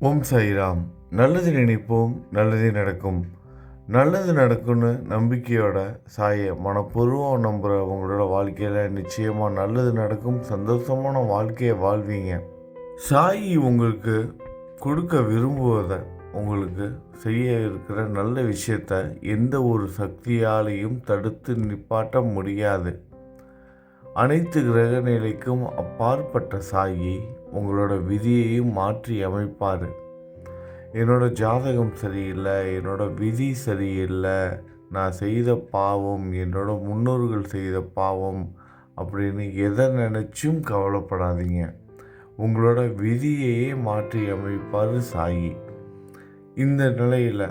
ஓம் சாய்ராம். நல்லது நினைப்போம் நல்லதே நடக்கும். நல்லது நடக்கும்னு நம்பிக்கையோட சாயை மனப்பூர்வம் நம்புகிற உங்களோட வாழ்க்கையில் நிச்சயமாக நல்லது நடக்கும் சந்தோஷமான வாழ்க்கையை வாழ்வீங்க. சாய் உங்களுக்கு கொடுக்க விரும்புவதை உங்களுக்கு செய்ய இருக்கிற நல்ல விஷயத்த எந்த ஒரு சக்தியாலையும் தடுத்து நிப்பாட்ட முடியாது. அனைத்து கிரக நிலைக்கும் அப்பாற்பட்ட சாயி உங்களோட விதியையும் மாற்றி அமைப்பார். என்னோட ஜாதகம் சரியில்லை என்னோட விதி சரியில்லை நான் செய்த பாவம் என்னோட முன்னோர்கள் செய்த பாவம் அப்படின்னு எதை நினச்சும் கவலைப்படாதீங்க. உங்களோட விதியையே மாற்றி அமைப்பார் சாயி. இந்த நிலையில்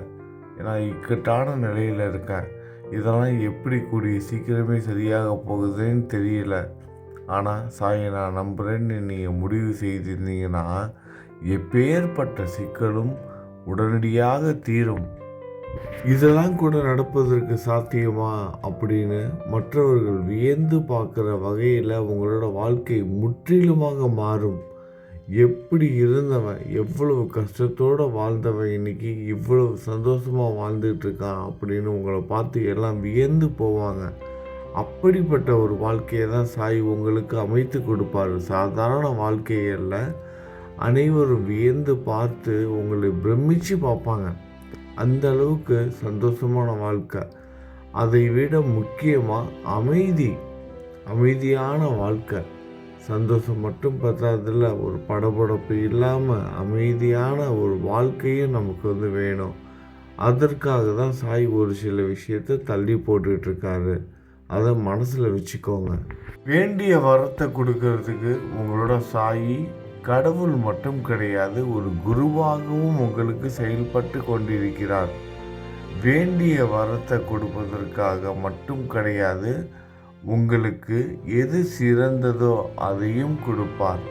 நான் இக்கட்டான நிலையில் இருக்கேன். இதெல்லாம் எப்படி கூடிய சீக்கிரமே சரியாக போகுதுன்னு தெரியல. ஆனால் சாயை நான் நம்புகிறேன்னு நீங்கள் முடிவு செய்திருந்தீங்கன்னா எப்பேற்பட்ட சிக்கலும் உடனடியாக தீரும். இதெல்லாம் கூட நடப்பதற்கு சாத்தியமா அப்படின்னு மற்றவர்கள் வியந்து பார்க்குற வகையில் உங்களோட வாழ்க்கை முற்றிலுமாக மாறும். எப்படி இருந்தவன் எவ்வளவு கஷ்டத்தோடு வாழ்ந்தவன் இன்னைக்கு இவ்வளவு சந்தோஷமாக வாழ்ந்துட்டு இருக்கான் அப்படின்னு உங்களை பார்த்து எல்லாம் வியந்து போவாங்க. அப்படிப்பட்ட ஒரு வாழ்க்கையை தான் சாய் உங்களுக்கு அமைத்து கொடுப்பார். சாதாரண வாழ்க்கையல்ல அனைவரும் வியந்து பார்த்து உங்களை பிரமிச்சு பார்ப்பாங்க. அந்த அளவுக்கு சந்தோஷமான வாழ்க்கை. அதை விட முக்கியமாக அமைதி. அமைதியான வாழ்க்கை. சந்தோஷம் மட்டும் பத்தாதில்ல ஒரு படபடப்பு இல்லாமல் அமைதியான ஒரு வாழ்க்கையும் நமக்கு வந்து வேணும். அதற்காக தான் சாய் ஒரு சில விஷயத்தை தள்ளி போட்டுட்ருக்காரு அதை மனசில் வச்சுக்கோங்க. வேண்டிய வரத்தை கொடுக்கறதுக்கு உங்களோட சாயி கடவுள் மட்டும் கிடையாது ஒரு குருவாகவும் உங்களுக்கு செயல்பட்டு கொண்டிருக்கிறார். வேண்டிய வரத்தை கொடுப்பதற்காக மட்டும் கிடையாது உங்களுக்கு எது சிறந்ததோ அதையும் கொடுப்பார்.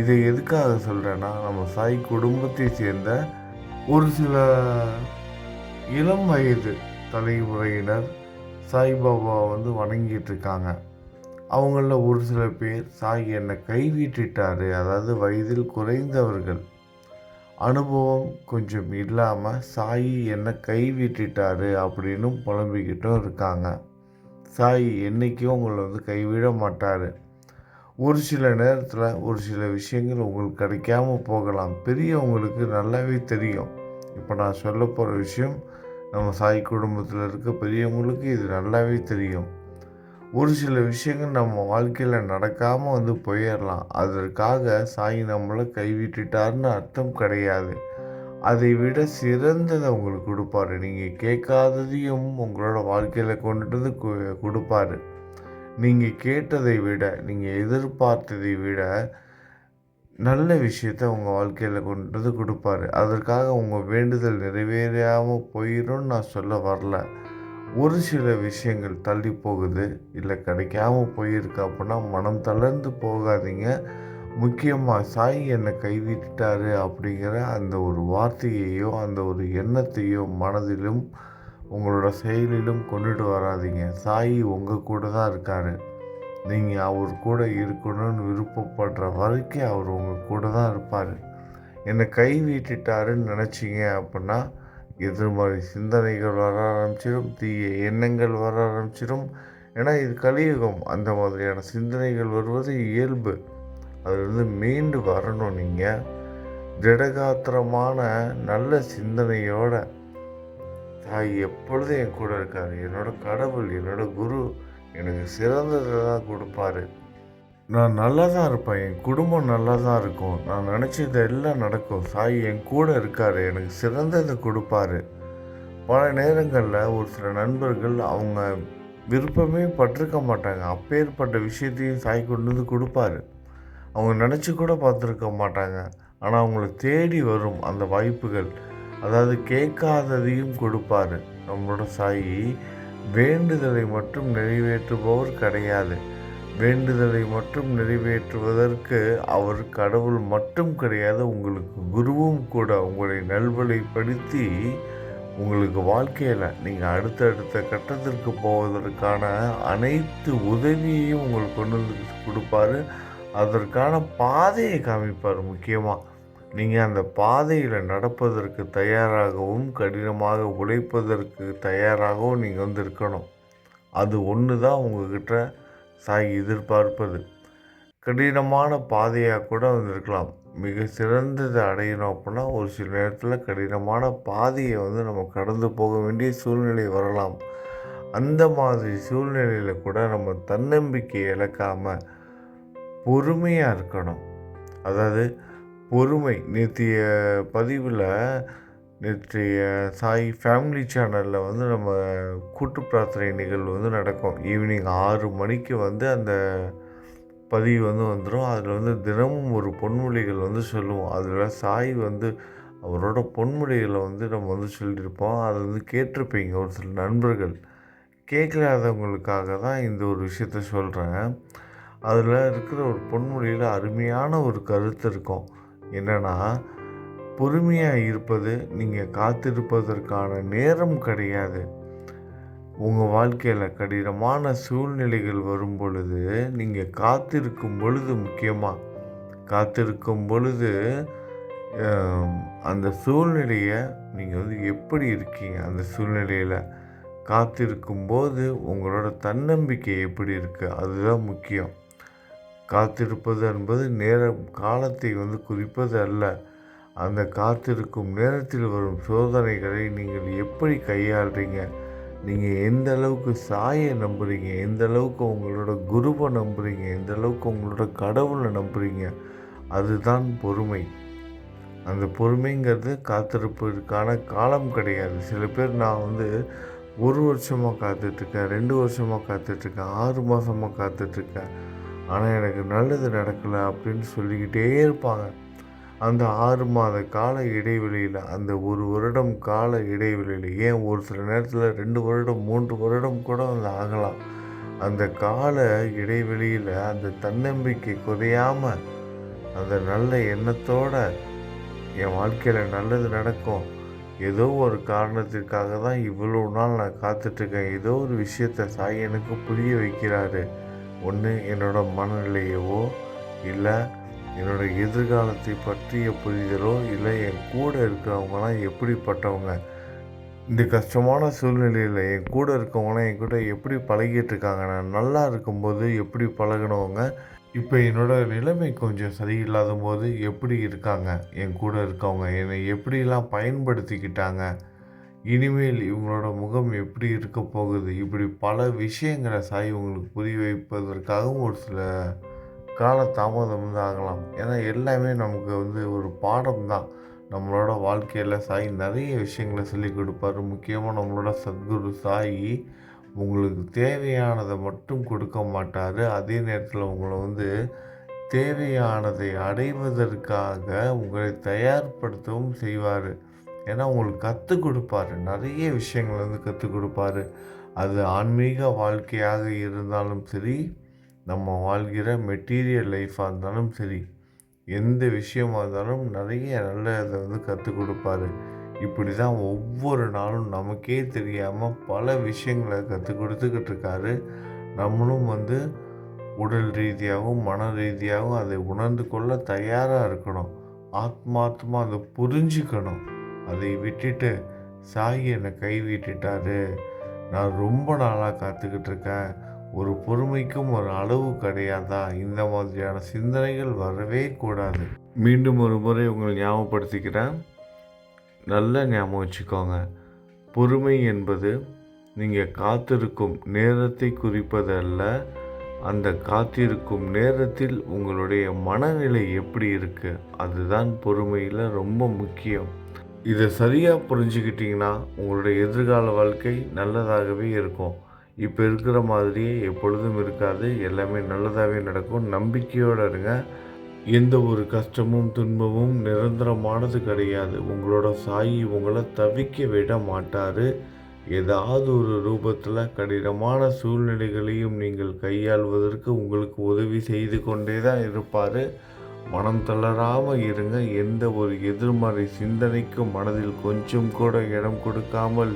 இதை எதுக்காக சொல்கிறேன்னா நம்ம சாய் குடும்பத்தை சேர்ந்த ஒரு சில இளம் வயது தலைமுறையினர் சாய்பாபா வந்து வணங்கிட்டு இருக்காங்க அவங்களில் ஒரு சில பேர் சாய் என்னை கைவிட்டுட்டார் அதாவது வயதில் குறைந்தவர்கள். அனுபவம் கொஞ்சம் இல்லாமல் சாய் என்னை கைவிட்டுட்டாரு அப்படின்னு புலம்பிக்கிட்டும் இருக்காங்க. சாய் என்றைக்கும் உங்களை வந்து கைவிட மாட்டார். ஒரு சில நேரத்தில் ஒரு சில விஷயங்கள் உங்களுக்கு கிடைக்காம போகலாம். பெரியவங்களுக்கு நல்லாவே தெரியும். இப்போ நான் சொல்ல போகிற விஷயம் நம்ம சாய் குடும்பத்தில் இருக்க பெரியவங்களுக்கு இது நல்லாவே தெரியும். ஒரு சில விஷயங்கள் நம்ம வாழ்க்கையில் நடக்காமல் வந்து போயிடலாம் அதற்காக சாய் நம்மளை கைவிட்டுட்டார்னு அர்த்தம் கிடையாது. அதை விட சிறந்ததை உங்களுக்கு கொடுப்பாரு. நீங்கள் கேட்காததையும் உங்களோட வாழ்க்கையில் கொண்டுட்டு வந்து கொடுப்பாரு. நீங்கள் கேட்டதை விட நீங்கள் எதிர்பார்த்ததை விட நல்ல விஷயத்த உங்கள் வாழ்க்கையில் கொண்டு வந்து கொடுப்பாரு. அதற்காக உங்கள் வேண்டுதல் நிறைவேறாமல் போயிடும்னு நான் சொல்ல வரல. ஒரு சில விஷயங்கள் தள்ளி போகுது. இல்லை கிடைக்காம போயிருக்கு அப்படின்னா மனம் தளர்ந்து போகாதீங்க. முக்கியமாக சாய் என்னை கைவிட்டுட்டாரு அப்படிங்கிற அந்த ஒரு வார்த்தையையோ அந்த ஒரு எண்ணத்தையோ மனதிலும் உங்களோட செயலிலும் கொண்டுட்டு வராதீங்க. சாய் உங்கள் கூட தான் இருக்கார். நீங்கள் அவர் கூட இருக்கணும்னு விருப்பப்படுற வரைக்கும் அவர் உங்கள் கூட தான் இருப்பார். என்னை கைவிட்டுட்டாருன்னு நினச்சிங்க அப்படின்னா எதிர்மறை சிந்தனைகள் வர ஆரம்பிச்சிடும் தீய எண்ணங்கள் வர ஆரம்பிச்சிடும் ஏன்னா இது கலியுகம். அந்த மாதிரியான சிந்தனைகள் வருவது இயல்பு. அதுலேருந்து மீண்டு வரணும் நீங்கள் திடகாத்திரமான நல்ல சிந்தனையோட. தாய் எப்பொழுதும் என் கூட இருக்காரு. என்னோட கடவுள் என்னோட குரு. எனக்கு சிறந்ததை தான் கொடுப்பாரு. நான் நல்லா தான் இருப்பேன் என் குடும்பம் நல்லா தான் இருக்கும். நான் நினச்சது எல்லாம் நடக்கும். சாய் என் கூட இருக்கார் எனக்கு சிறந்ததை கொடுப்பாரு. பல நேரங்களில் ஒரு சில நண்பர்கள் அவங்க விருப்பமே பட்டிருக்க மாட்டாங்க. அப்பேற்பட்ட விஷயத்தையும் சாய் கொண்டு வந்து கொடுப்பாரு. அவங்க நினச்சி கூட பார்த்துருக்க மாட்டாங்க. ஆனால் அவங்கள தேடி வரும் அந்த வாய்ப்புகள். அதாவது கேட்காததையும் கொடுப்பாரு. நம்மளோட சாயி வேண்டுதலை மட்டும் நிறைவேற்றுபவர் கிடையாது. வேண்டுதலை மட்டும் நிறைவேற்றுவதற்கு அவர் கடவுள் மட்டும் கிடையாது உங்களுக்கு குருவும் கூட உங்களை நல்வழிப்படுத்தி உங்களுக்கு வாழ்க்கையில் நீங்கள் அடுத்தடுத்த கட்டத்திற்கு போவதற்கான அனைத்து உதவியையும் உங்களுக்கு கொண்டு வந்து கொடுப்பாரு. அதற்கான பாதையை காமிப்பார் முக்கியமாக நீங்கள் அந்த பாதையில் நடப்பதற்கு தயாராகவும் கடினமாக உழைப்பதற்கு தயாராகவும் நீங்கள் வந்து இருக்கணும் அது ஒன்று தான் உங்ககிட்ட சாய் எதிர்பார்ப்பது. கடினமான பாதையாக கூட வந்திருக்கலாம். மிக சிறந்ததை அடையணும் அப்படின்னா ஒரு சில நேரத்தில் கடினமான பாதையை வந்து நம்ம கடந்து போக வேண்டிய சூழ்நிலை வரலாம். அந்த மாதிரி சூழ்நிலையில் கூட நம்ம தன்னம்பிக்கை இழக்காமல் பொறுமையாக இருக்கணும். அதாவது பொறுமை. நேற்றைய பதிவில் நேற்றைய சாய் ஃபேமிலி சேனலில் வந்து நம்ம கூட்டு பிரார்த்தனை நிகழ்வு வந்து நடக்கும். ஈவினிங் ஆறு மணிக்கு வந்து அந்த பதிவு வந்து வந்துடும் அதில் வந்து தினமும் ஒரு பொன்மொழிகள் வந்து சொல்லுவோம். அதில் சாய் வந்து அவரோட பொன்மொழிகளை வந்து நம்ம வந்து சொல்லியிருப்போம். அதை வந்து கேட்டிருப்பீங்க ஒரு சில நண்பர்கள். கேட்கலாதவங்களுக்காக தான் இந்த ஒரு விஷயத்த சொல்கிறேன் அதில் இருக்கிற ஒரு பொன்மொழியில் அருமையான ஒரு கருத்து இருக்கும். என்னென்னா பொறுமையாக இருப்பது நீங்கள் காத்திருப்பதற்கான நேரம் கிடையாது. உங்கள் வாழ்க்கையில் கடினமான சூழ்நிலைகள் வரும் பொழுது நீங்கள் காத்திருக்கும் பொழுது முக்கியமாக காத்திருக்கும் பொழுது அந்த சூழ்நிலையை நீங்கள் வந்து எப்படி இருக்கீங்க? அந்த சூழ்நிலையில் காத்திருக்கும் போது உங்களோட தன்னம்பிக்கை எப்படி இருக்குது அதுதான் முக்கியம். காத்திருப்பது என்பது நேரம் காலத்தை வந்து குறிப்பது அல்ல. அந்த காத்திருக்கும் நேரத்தில் வரும் சோதனைகளை நீங்கள் எப்படி கையாளுறீங்க? நீங்கள் எந்த அளவுக்கு சாயை நம்புகிறீங்க எந்த அளவுக்கு உங்களோட குருவை நம்புகிறீங்க எந்த அளவுக்கு உங்களோட கடவுளை நம்புகிறீங்க அதுதான் பொறுமை. அந்த பொறுமைங்கிறது காத்திருப்பதற்கான காலம் கிடையாது. சில பேர் நான் வந்து ஒரு வருஷமாக காத்துட்ருக்கேன் ரெண்டு வருஷமாக காத்துட்ருக்கேன் ஆறு மாதமாக காத்துட்ருக்கேன் ஆனால் எனக்கு நல்லது நடக்கலை அப்படின்னு சொல்லிக்கிட்டே இருப்பாங்க. அந்த ஆறு மாத கால இடைவெளியில் அந்த ஒரு வருடம் கால இடைவெளியில் ஏன் ஒரு சில நேரத்தில் ரெண்டு வருடம் மூன்று வருடம் கூட வந்து ஆகலாம். அந்த கால இடைவெளியில் அந்த தன்னம்பிக்கை குறையாமல் அந்த நல்ல எண்ணத்தோடு என் வாழ்க்கையில் நல்லது நடக்கும். ஏதோ ஒரு காரணத்திற்காக தான் இவ்வளோ நாள் நான் காத்துட்ருக்கேன் ஏதோ ஒரு விஷயத்த சாய் எனக்கு புரிய வைக்கிறாரு. ஒன்று என்னோடய மனநிலையவோ இல்லை என்னோடய எதிர்காலத்தை பற்றிய புரிதலோ இல்லை என் கூட இருக்கிறவங்களாம் எப்படிப்பட்டவங்க? இந்த கஷ்டமான சூழ்நிலையில் என் கூட இருக்கவங்களாம் என் கூட எப்படி பழகிட்டு இருக்காங்க நான் நல்லா இருக்கும்போது எப்படி பழகினவங்க? இப்போ என்னோடய நிலைமை கொஞ்சம் சரியில்லாத போது எப்படி இருக்காங்க? என் கூட இருக்கவங்க என்னை எப்படிலாம் பயன்படுத்திக்கிட்டாங்க? இனிமேல் இவங்களோட முகம் எப்படி இருக்க போகுது? இப்படி பல விஷயங்களை சாய் உங்களுக்கு புரிய வைப்பதற்காகவும் ஒரு சில கால தாமதம் வந்து ஆகலாம். ஏன்னா எல்லாமே நமக்கு வந்து ஒரு பாடம் தான். நம்மளோட வாழ்க்கையில் சாய் நிறைய விஷயங்களை சொல்லி கொடுப்பாரு. முக்கியமாக நம்மளோட சத்குரு சாய் உங்களுக்கு தேவையானதை மட்டும் கொடுக்க மாட்டார். அதே நேரத்தில் உங்களை வந்து தேவையானதை அடைவதற்காக உங்களை தயார்படுத்தவும் செய்வார். ஏன்னா உங்களுக்கு கற்றுக் கொடுப்பாரு. நிறைய விஷயங்கள் வந்து கற்றுக் கொடுப்பாரு. அது ஆன்மீக வாழ்க்கையாக இருந்தாலும் சரி நம்ம வாழ்கிற மெட்டீரியல் லைஃப்பாக இருந்தாலும் சரி எந்த விஷயமா இருந்தாலும் நிறைய நல்ல இதை வந்து கற்றுக் கொடுப்பாரு. இப்படி தான் ஒவ்வொரு நாளும் நமக்கே தெரியாமல் பல விஷயங்களை கற்றுக் கொடுத்துக்கிட்டு இருக்காரு. நம்மளும் வந்து உடல் ரீதியாகவும் மன ரீதியாகவும் அதை உணர்ந்து கொள்ள தயாராக இருக்கணும். ஆத்மாத்மா அதை புரிஞ்சுக்கணும். அதை விட்டுட்டு சாகி என்னை கைவிட்டுட்டாரு நான் ரொம்ப நாளாக காத்துக்கிட்டு இருக்கேன். ஒரு பொறுமைக்கும் ஒரு அளவு கிடையாதா? இந்த மாதிரியான சிந்தனைகள் வரவே கூடாது. மீண்டும் ஒரு முறை உங்களை ஞாபகப்படுத்திக்கிறேன். நல்ல ஞாபகம் வச்சுக்கோங்க. பொறுமை என்பது நீங்கள் காத்திருக்கும் நேரத்தை குறிப்பதல்ல. அந்த காத்திருக்கும் நேரத்தில் உங்களுடைய மனநிலை எப்படி இருக்குது அதுதான் பொறுமையில் ரொம்ப முக்கியம். இதை சரியாக புரிஞ்சுக்கிட்டிங்கன்னா உங்களுடைய எதிர்கால வாழ்க்கை நல்லதாகவே இருக்கும். இப்போ இருக்கிற மாதிரியே எப்பொழுதும் இருக்காது. எல்லாமே நல்லதாகவே நடக்கும். நம்பிக்கையோடு இருங்க. எந்த ஒரு கஷ்டமும் துன்பமும் நிரந்தரமானது கிடையாது. உங்களோட சாயி உங்களை தவிக்க விட மாட்டார். ஏதாவது ஒரு ரூபத்தில் கடினமான சூழ்நிலைகளையும் நீங்கள் கையாள்வதற்கு உங்களுக்கு உதவி செய்து கொண்டே தான் இருப்பார். மனம் தளராமல் இருங்க. எந்த ஒரு எதிர்மறை சிந்தனைக்கும் மனதில் கொஞ்சம் கூட இடம் கொடுக்காமல்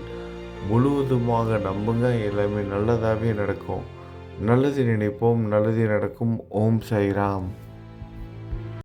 முழுவதுமாக நம்புங்க. எல்லாமே நல்லதாகவே நடக்கும். நல்லது நினைப்போம். நல்லது நடக்கும். ஓம் சாய்ராம்.